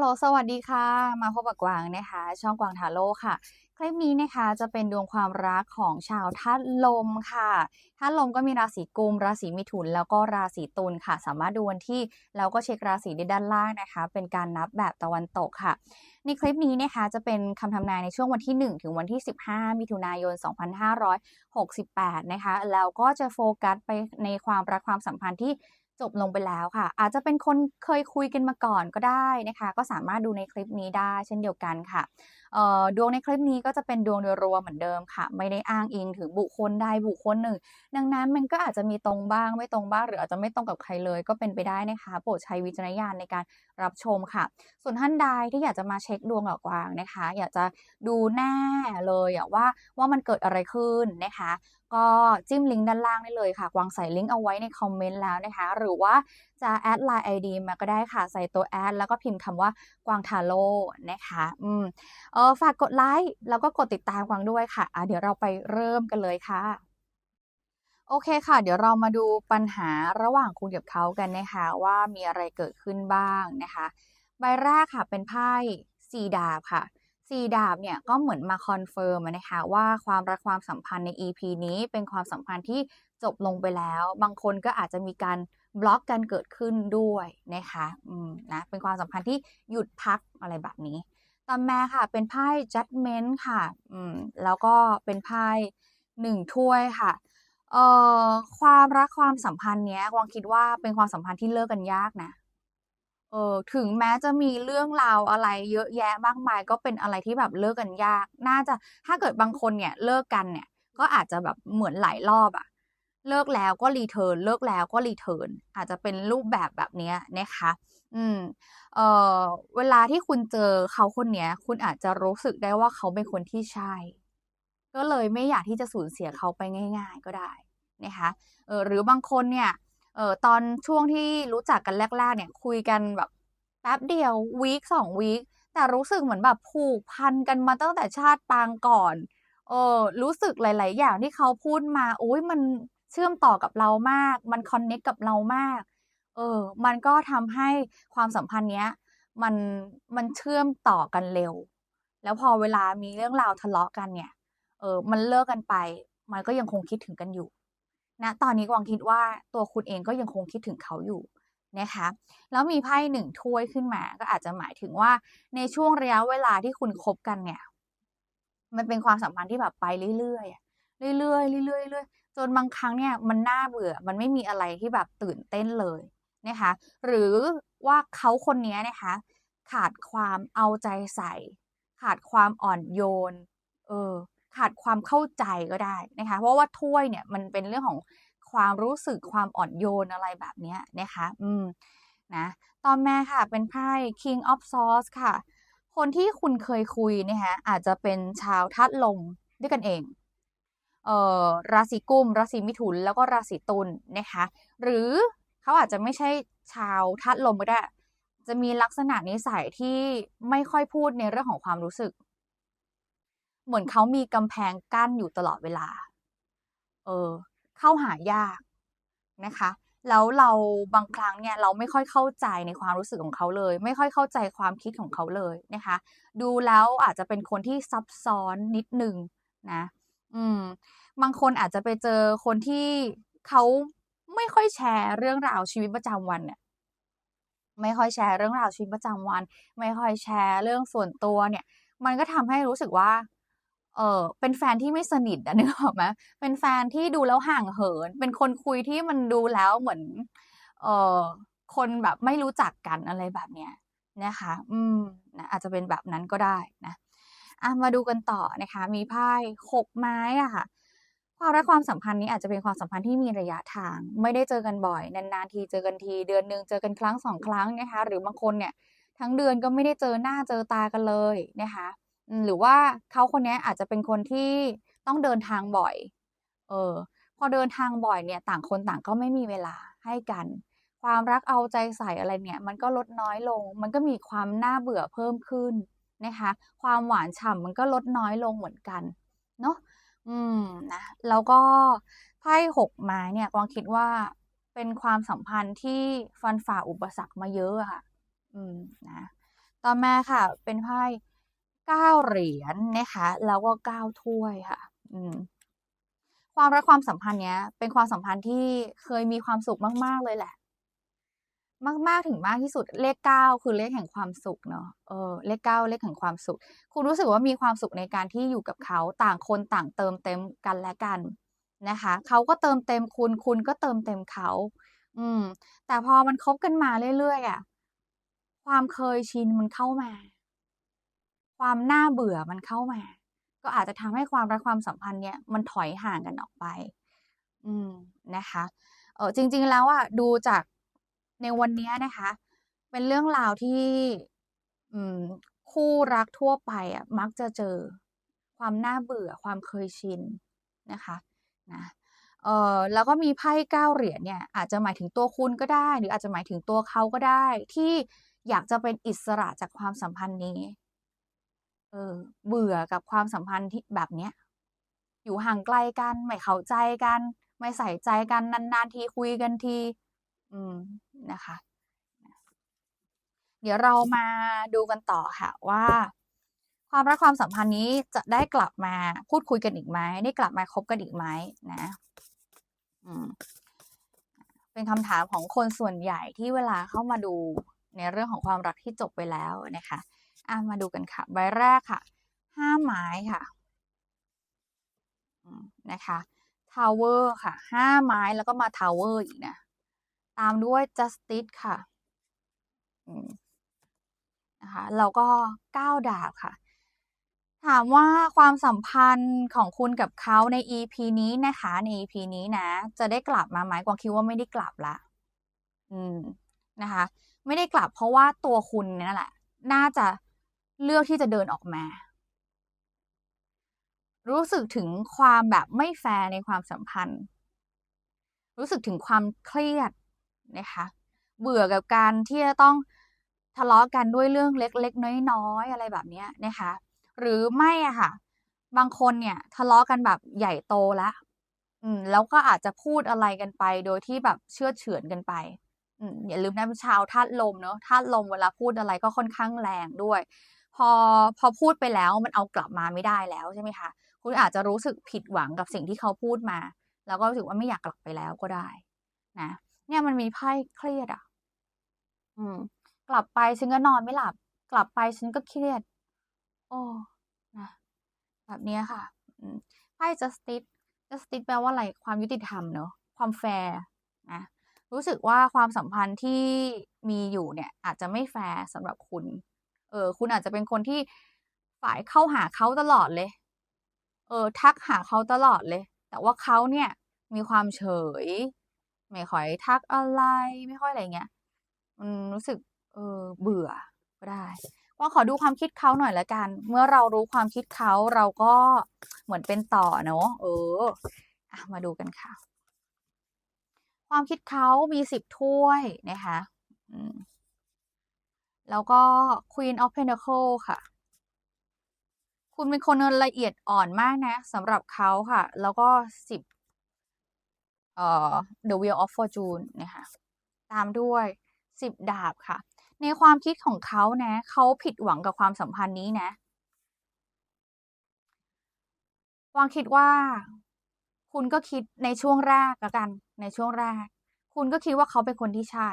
ลโหลสวัสดีค่ะ มาพบกับกวางนะคะ ช่องกวางทาโร่ค่ะ คลิปนี้นะคะจะเป็นดวงความรักของชาวธาตุลมค่ะธาตุลมก็มีราศีกุม ราศีมิถุน แล้วก็ราศีตุลค่ะ สามารถดูวันที่แล้วก็เช็คราศีได้ด้านล่างนะคะ เป็นการนับแบบตะวันตกค่ะ ในคลิปนี้นะคะจะเป็นคำทำนายในช่วงวันที่ 1 ถึงวันที่ 15 มิถุนายน 2568 นะคะ แล้วก็จะโฟกัสไปในความรักความสัมพันธ์ที่ จบลงไปแล้วค่ะ อาจจะเป็นคนเคยคุยกันมาก่อนก็ได้นะคะ ก็สามารถดูในคลิปนี้ได้เช่นเดียวกันค่ะดวงในคลิปนี้ก็จะเป็นดวงโดยรวมเหมือนเดิมค่ะ ไม่ได้อ้างอิงถึงบุคคลใดบุคคลหนึ่ง ดังนั้นมันก็อาจจะมีตรงบ้างไม่ตรงบ้าง หรืออาจจะไม่ตรงกับใครเลยก็เป็นไปได้นะคะโปรดใช้วิจารณญาณในการรับชมค่ะ ส่วนท่านใดที่อยากจะมาเช็คดวงกับกวางนะคะ อยากจะดูแน่เลยว่าว่ามันเกิดอะไรขึ้นนะคะ ก็จิ้มลิงก์ด้านล่างได้เลยค่ะกวางใส่ลิงก์เอาไว้ในคอมเมนต์แล้วนะคะ หรือว่าจะแอดไลน์ไอดีมาก็ได้ค่ะใส่ตัวแอดแล้วก็พิมพ์คำว่ากวางทาโร่นะคะ อืมเออฝากกดไลค์แล้วก็กดติดตามกวางด้วยค่ะะเดี๋ยวเราไปเริ่มกันเลยค่ะ โอเคค่ะ เดี๋ยวเรามาดูปัญหาระหว่างคุณกับเขากันนะคะ ว่ามีอะไรเกิดขึ้นบ้างนะคะ ใบแรกค่ะเป็นไพ่สี่ดาบค่ะสี่ดาบเนี่ยก็เหมือนมาคอนเฟิร์มนะคะว่าความรักความสัมพันธ์ใน EP นี้เป็นความสัมพันธ์ที่จบลงไปแล้ว บางคนก็อาจจะมีการบล็อกกันเกิดขึ้นด้วยนะคะอืมนะเป็นความสัมพันธ์ที่หยุดพักอะไรแบบนี้ ต่อมาค่ะ เป็นไพ่ judgment ค่ะ อืม แล้วก็เป็นไพ่หนึ่งถ้วยค่ะ เอ่อ ความรักความสัมพันธ์เนี้ยวางคิดว่าเป็นความสัมพันธ์ที่เลิกกันยากนะ เออ ถึงแม้จะมีเรื่องราวอะไรเยอะแยะมากมาย ก็เป็นอะไรที่แบบเลิกกันยาก น่าจะ ถ้าเกิดบางคนเนี่ย เลิกกันเนี่ย ก็อาจจะแบบเหมือนหลายรอบอะเลิกแล้วก็รีเทิร์น เลิกแล้วก็รีเทิร์น อาจจะเป็นรูปแบบแบบนี้นะคะ อืม เอ่อ เวลาที่คุณเจอเขาคนเนี้ย คุณอาจจะรู้สึกได้ว่าเขาเป็นคนที่ใช่ ก็เลยไม่อยากที่จะสูญเสียเขาไปง่าย ๆ ก็ได้นะคะ เออ หรือบางคนเนี่ย เออตอนช่วงที่รู้จักกันแรก ๆ เนี่ย คุยกันแบบแป๊บเดียววีคสองวีคแต่รู้สึกเหมือนแบบผูกพันกันมาตั้งแต่ชาติปางก่อน เออ รู้สึกหลาย ๆ อย่างที่เขาพูดมาโอ้ยมันเชื่อมต่อกับเรามาก มันคอนเน็กกับเรามาก เออ มันก็ทำให้ความสัมพันธ์เนี้ย มันมันเชื่อมต่อกันเร็ว แล้วพอเวลามีเรื่องราวทะเลาะกันเนี่ย เออ มันเลิกกันไป มันก็ยังคงคิดถึงกันอยู่นะตอนนี้กวางคิดว่าตัวคุณเองก็ยังคงคิดถึงเขาอยู่นะคะแล้วมีไพ่หนึ่งถ้วยขึ้นมาก็อาจจะหมายถึงว่าในช่วงระยะเวลาที่คุณคบกันเนี่ย มันเป็นความสัมพันธ์ที่แบบไปเรื่อยๆเรื่อยๆเรื่อยๆเรื่อยๆจนบางครั้งเนี่ยมันน่าเบื่อ มันไม่มีอะไรที่แบบตื่นเต้นเลย นะคะ หรือว่าเขาคนนี้นะคะ ขาดความเอาใจใส่ ขาดความอ่อนโยน เออ ขาดความเข้าใจก็ได้นะคะ เพราะว่าถ้วยเนี่ยมันเป็นเรื่องของความรู้สึกความอ่อนโยนอะไรแบบนี้นะคะ อืม นะตอนแม่ค่ะเป็นไพ่ King of Swords ค่ะ คนที่คุณเคยคุยนะคะอาจจะเป็นชาวธาตุลมด้วยกันเองเอ่อราศีกุม ราศีมิถุน แล้วก็ราศีตุลนะคะ หรือ เขาอาจจะไม่ใช่ชาวธาตุลมก็ได้ จะมีลักษณะนิสัยที่ไม่ค่อยพูดในเรื่องของความรู้สึก เหมือนเขามีกำแพงกั้นอยู่ตลอดเวลา เออ เข้าหายากนะคะ แล้วเราบางครั้งเนี่ยเราไม่ค่อยเข้าใจในความรู้สึกของเขาเลย ไม่ค่อยเข้าใจความคิดของเขาเลยนะคะ ดูแล้วอาจจะเป็นคนที่ซับซ้อนนิดนึงนะ อืม บางคนอาจจะไปเจอคนที่เขา ไม่ค่อยแชร์เรื่องราวชีวิตประจำวันเนี่ยไม่ค่อยแชร์เรื่องราวชีวิตประจำวัน ไม่ค่อยแชร์เรื่องส่วนตัวเนี่ย มันก็ทำให้รู้สึกว่า เออเป็นแฟนที่ไม่สนิทอะนึกออกไหมเป็นแฟนที่ดูแล้วห่างเหิน เป็นคนคุยที่มันดูแล้วเหมือน เออคนแบบไม่รู้จักกันอะไรแบบเนี้ยนะคะ อืมนะอาจจะเป็นแบบนั้นก็ได้นะอะมาดูกันต่อนะคะ มีไพ่หกไม้อะค่ะ ความรักความสัมพันธ์นี้อาจจะเป็นความสัมพันธ์ที่มีระยะทาง ไม่ได้เจอกันบ่อยนานๆทีเจอกันที เดือนหนึ่งเจอกันครั้งสองครั้งนะคะหรือบางคนเนี่ยทั้งเดือนก็ไม่ได้เจอหน้าเจอตากันเลยนะคะหรือว่าเขาคนนี้อาจจะเป็นคนที่ต้องเดินทางบ่อย เออ พอเดินทางบ่อยเนี่ย ต่างคนต่างก็ไม่มีเวลาให้กัน ความรักเอาใจใส่อะไรเนี่ย มันก็ลดน้อยลง มันก็มีความน่าเบื่อเพิ่มขึ้นนะคะ ความหวานฉ่ำมันก็ลดน้อยลงเหมือนกัน เนาะ อืมนะแล้วก็ไพ่หกไม้เนี่ยกวางคิดว่าเป็นความสัมพันธ์ที่ฟันฝ่าอุปสรรคมาเยอะค่ะ อืมนะต่อมาค่ะ เป็นไพ่เก้าเหรียญนะคะแล้วก็เก้าถ้วยค่ะ อืมความรักความสัมพันธ์เนี้ยเป็นความสัมพันธ์ที่เคยมีความสุขมาก ๆ เลยแหละ มากๆถึงมากที่สุดเลข9คือเลขแห่งความสุขเนาะเออเลข9เลขแห่งความสุข คุณรู้สึกว่ามีความสุขในการที่อยู่กับเขาต่างคนต่างเติมเต็มกันและกันนะคะเขาก็เติมเต็มคุณคุณก็เติมเต็มเขา อืม แต่พอมันคบกันมาเรื่อยๆอะความเคยชินมันเข้ามา ความน่าเบื่อมันเข้ามา ก็อาจจะทำให้ความรักความสัมพันธ์เนี้ยมันถอยห่างกันออกไป อืมนะคะ เออจริง ๆ แล้วอะดูจาก ในวันนี้นะคะ เป็นเรื่องราวที่คู่รักทั่วไปอะมักจะเจอความน่าเบื่อความเคยชินนะคะนะเออแล้วก็มีไพ่9เหรียญเนี่ยอาจจะหมายถึงตัวคุณก็ได้ หรืออาจจะหมายถึงตัวเขาก็ได้ ที่อยากจะเป็นอิสระจากความสัมพันธ์นี้เออเบื่อกับความสัมพันธ์ที่แบบเนี้ยอยู่ห่างไกลกันไม่เข้าใจกัน ไม่ใส่ใจกันนานๆทีคุยกันที อืม นะคะ เดี๋ยวเรามาดูกันต่อค่ะว่า ความรักความสัมพันธ์นี้จะได้กลับมาพูดคุยกันอีกไหมได้กลับมาคบกันอีกไหมนะมเป็นคำถามของคนส่วนใหญ่ที่เวลาเข้ามาดูในเรื่องของความรักที่จบไปแล้วนะคะอามาดูกันค่ะ ใบแรกค่ะ5ไม้ค่ะนะคะ Tower ค่ะ5ไม้แล้วก็มา Tower อีกนะ ตามด้วย Justice ค่ะนะคะแล้วก็9ดาบค่ะ ถามว่าความสัมพันธ์ของคุณกับเขาใน EP นี้นะคะใน EP นี้นะ จะได้กลับมาไหมกวางคิดว่าไม่ได้กลับล้วอืมนะคะ ไม่ได้กลับเพราะว่าตัวคุณเนี่ยนั่นแหละ น่าจะเลือกที่จะเดินออกมา รู้สึกถึงความแบบไม่แฟร์ในความสัมพันธ์ รู้สึกถึงความเครียด นะคะเบื่อกับการที่จะต้องทะเลาะกันด้วยเรื่องเล็กๆ น้อยๆอะไรแบบนี้นะคะ หรือไม่อะค่ะ บางคนเนี่ยทะเลาะกันแบบใหญ่โตแล้วอืมแล้วก็อาจจะพูดอะไรกันไป โดยที่แบบเชื่อเฉือนกันไปอืมอย่าลืมนะชาวธาตุลมเนาะธาตุลมเวลาพูดอะไรก็ค่อนข้างแรงด้วย พอพอพูดไปแล้วมันเอากลับมาไม่ได้แล้วใช่ไหมคะคุณอาจจะรู้สึกผิดหวังกับสิ่งที่เขาพูดมา แล้วก็รู้สึกว่าไม่อยากกลับไปแล้วก็ได้นะ เนี่ยมันมีไพ่เครียดอะ อืม กลับไปฉันก็นอนไม่หลับ กลับไปฉันก็เครียดเออนะแบบนี้ค่ะไพ่ Justice Justice แปลว่าอะไรความยุติธรรมเนาะความแฟร์นะรู้สึกว่าความสัมพันธ์ที่มีอยู่เนี่ย อาจจะไม่แฟร์สำหรับคุณ เออ คุณอาจจะเป็นคนที่ฝ่ายเข้าหาเขาตลอดเลย เออ ทักหาเขาตลอดเลย แต่ว่าเขาเนี่ย มีความเฉย ไม่ค่อยทักอะไรไม่ค่อยอะไรเงี้ยอืมรู้สึกเออเบื่อก็ได้ก็ขอดูความคิดเขาหน่อยล้วกัน เมื่อเรารู้ความคิดเขาเราก็เหมือนเป็นต่อเนาะเอออะมาดูกันค่ะ ความคิดเขามี10ถ้วยนะคะแล้วก็ Queen of Pentacles ค่ะ คุณเป็นคนละเอียดอ่อนมากนะสำหรับเขาค่ะ แล้วก็10เอ่อ The Wheel of Fortune นะคะตามด้วย 10 ดาบค่ะ ในความคิดของเขานะเขาผิดหวังกับความสัมพันธ์นี้นะวางคิดว่า คุณก็คิดในช่วงแรกแล้วกัน ในช่วงแรก คุณก็คิดว่าเขาเป็นคนที่ใช่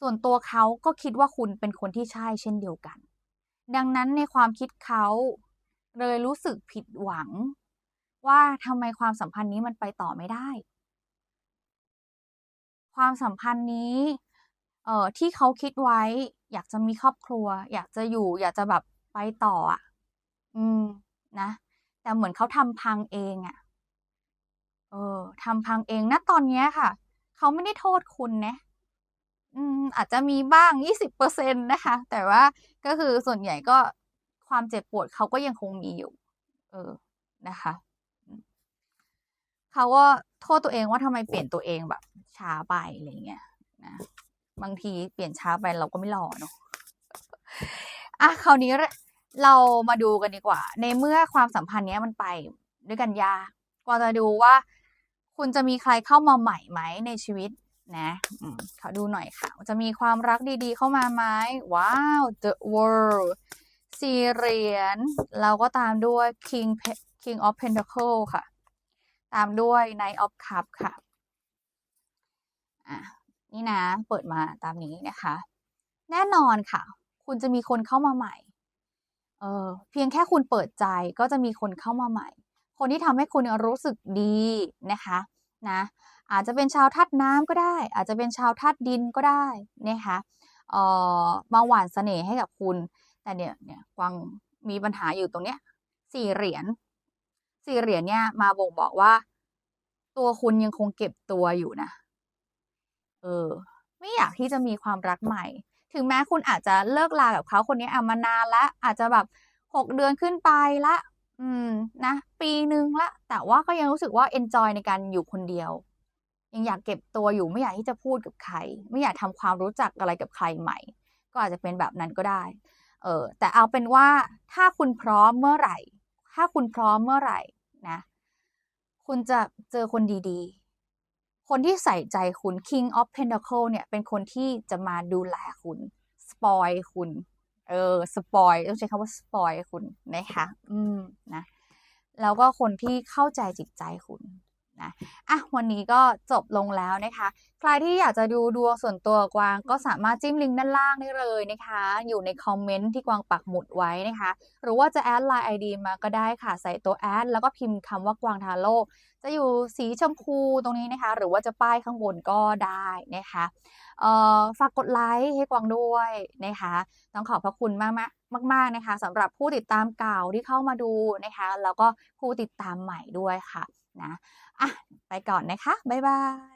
ส่วนตัวเขาก็คิดว่าคุณเป็นคนที่ใช่เช่นเดียวกัน ดังนั้นในความคิดเขาเลยรู้สึกผิดหวัง ว่าทำไมความสัมพันธ์นี้มันไปต่อไม่ได้ ความสัมพันธ์นี้ เอ่อที่เขาคิดไว้ อยากจะมีครอบครัว อยากจะอยู่ อยากจะแบบไปต่ออะอืมนะ แต่เหมือนเขาทำพังเองอะเออทำพังเองณตอนเนี้ยค่ะ เขาไม่ได้โทษคุณนะอืมอาจจะมีบ้าง20%นนะคะ แต่ว่าก็คือส่วนใหญ่ก็ความเจ็บปวดเขาก็ยังคงมีอยู่ เออนะคะ เขาก็โทษตัวเองว่าทำไมเปลี่ยนตัวเองแบบ ช้าไปอะไรเงี้ยนะบางทีเปลี่ยนช้าไปเราก็ไม่รอเนาะอะคราวนี้เรามาดูกันดีกว่า ในเมื่อความสัมพันธ์เนี้ยมันไปด้วยกันยากกวาจะดูว่า คุณจะมีใครเข้ามาใหม่ไหมในชีวิตนะขอดูหน่อยค่ะ จะมีความรักดีๆเข้ามาไหมว้าว The World สี่เหรียญเราก็ตามด้วย King King of Pentacle ค่ะ ตามด้วย Knight of Cup ค่ะ อะ นี่นะ เปิดมาตามนี้นะคะ แน่นอนค่ะ คุณจะมีคนเข้ามาใหม่ เออเพียงแค่คุณเปิดใจก็จะมีคนเข้ามาใหม่ คนที่ทำให้คุณรู้สึกดีนะคะนะอาจจะเป็นชาวธาตุน้ำก็ได้ อาจจะเป็นชาวธาตุดินก็ได้นะคะเอ่อมาหวานเสน่ห์ให้กับคุณ แต่เนี่ยเนี่ยกวางมีปัญหาอยู่ตรงเนี้ยสี่เหรียญ สี่เหรียญเนี่ยมาบ่งบอกว่า ตัวคุณยังคงเก็บตัวอยู่นะ เออ ไม่อยากที่จะมีความรักใหม่ ถึงแม้คุณอาจจะเลิกลากับเขาคนนี้อะมานานละอาจจะแบบหกเดือนขึ้นไปละ อืม นะ ปีนึงละ แต่ว่าก็ยังรู้สึกว่า enjoy ในการอยู่คนเดียว ยังอยากเก็บตัวอยู่ไม่อยากที่จะพูดกับใคร ไม่อยากทำความรู้จักอะไรกับใครใหม่ ก็อาจจะเป็นแบบนั้นก็ได้ เออ แต่เอาเป็นว่าถ้าคุณพร้อมเมื่อไหร่ ถ้าคุณพร้อมเมื่อไหร่นะ คุณจะเจอคนดีๆ คนที่ใส่ใจคุณ King of Pentacle เนี่ย เป็นคนที่จะมาดูแลคุณ สปอยคุณ เออ สปอยต้องใช้คำว่าสปอยคุณนะคะ อืม นะ แล้วก็คนที่เข้าใจจิตใจคุณ นะอะวันนี้ก็จบลงแล้วนะคะ ใครที่อยากจะดูดวงส่วนตัวกวางก็สามารถจิ้มลิงก์ด้านล่างได้เลยนะคะ อยู่ในคอมเมนต์ที่กวางปักหมุดไว้นะคะ หรือว่าจะแอดไลน์ ID มาก็ได้ค่ะ ใส่ตัวแอดแล้วก็พิมพ์คำว่ากวางทาโร่จะอยู่สีชมพูตรงนี้นะคะ หรือว่าจะป้ายข้างบนก็ได้นะคะเอ่อฝากกดไลค์ให้กวางด้วยนะคะ ต้องขอบพระคุณมากมากมากๆนะคะสำหรับผู้ติดตามเก่าที่เข้ามาดูนะคะ แล้วก็ผู้ติดตามใหม่ด้วยค่ะ นะอะไปก่อนนะคะ บ๊ายบาย